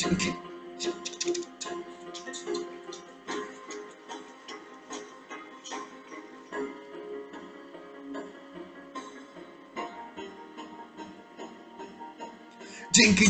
Dzięki.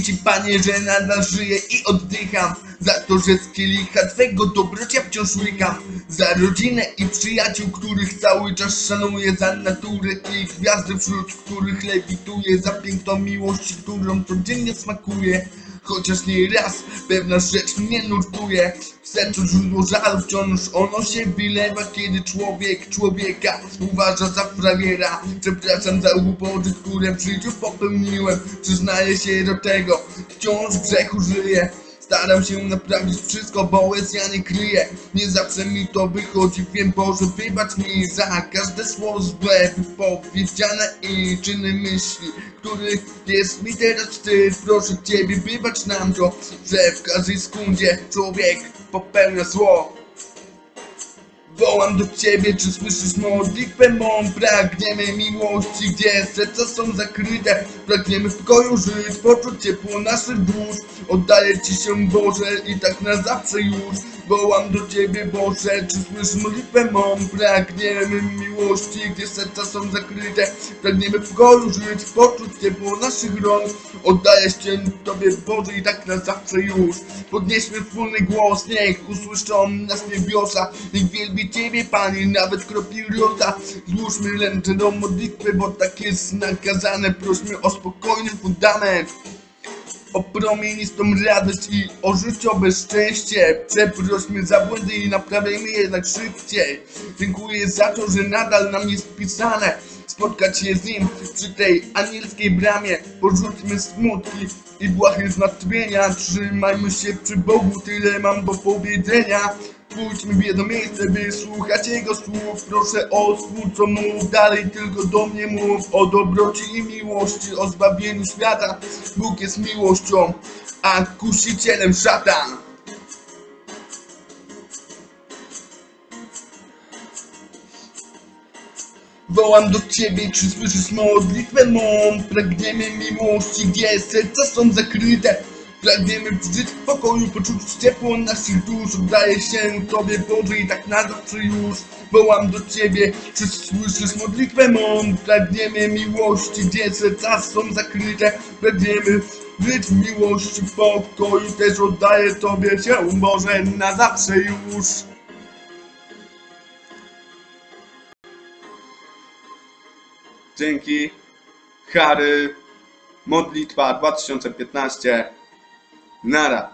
Ci Panie, że nadal żyję i oddycham Za to, że z kielicha Twego dobrocia wciąż łykam Za rodzinę i przyjaciół, których cały czas szanuję Za naturę i gwiazdy, wśród których lewituję Za piękną miłość, którą codziennie smakuję Chociaż nie raz pewna rzecz mnie nurtuje W sercu źródło żalu wciąż ono się wylewa Kiedy człowiek człowieka uważa za frawiera Przepraszam za głupoty, które w życiu popełniłem. Przyznaję się do tego, wciąż w grzechu żyję Staram się naprawić wszystko, bo łez ja nie kryję. Nie zawsze mi to wychodzi, wiem Boże wybacz mi za każde słowo złe wypowiedziane i czyny myśli Których jest mi teraz wstyd, proszę Ciebie wybacz nam to Że w każdej sekundzie człowiek popełnia zło Wołam do ciebie, czy słyszysz modlitwę mą? Pragniemy miłości, gdzie serca są zakryte? Pragniemy w pokoju żyć, poczuć ciepło naszych dusz. Oddaję ci się Boże i tak na zawsze już. Wołam do ciebie Boże, czy słyszysz modlitwę mą? Pragniemy miłości, gdzie serca są zakryte? Pragniemy w pokoju żyć, poczuć ciepło naszych rąk. Oddaję się Tobie Boże i tak na zawsze już. Podnieśmy wspólny głos, niech usłyszą nas niebiosa. Niech wielbi Ciebie Panie, nawet kropli rosa Złóżmy ręce do modlitwy, bo tak jest nakazane Prośmy o spokojny fundament o promienistą radość i o życiowe szczęście. Przeprośmy za błędy i naprawiajmy jednak szybciej. Dziękuję za to, że nadal nam jest pisane spotkać się z nim przy tej anielskiej bramie. Porzućmy smutki i błahy zmartwienia. Trzymajmy się przy Bogu, tyle mam do powiedzenia. Pójdźmy w jedno miejsce, by słuchać Jego słów. Proszę o słuch, co mów dalej, tylko do mnie mów. O dobroci i miłości, o zbawieniu świata. Bóg jest miłością, a kusicielem szatan. Wołam do Ciebie, czy słyszysz modlitwę mą? Pragniemy miłości, gdzie serca są zakryte Pragniemy żyć w pokoju, poczuć ciepło naszych dusz Oddaję się Tobie Boże i tak na zawsze już Wołam do Ciebie, czy słyszysz modlitwę mą? Pragniemy miłości, gdzie serca są zakryte Pragniemy żyć w miłości, w pokoju Też oddaję Tobie się Boże na zawsze już Dzięki. Harry. Modlitwa 2015. nada.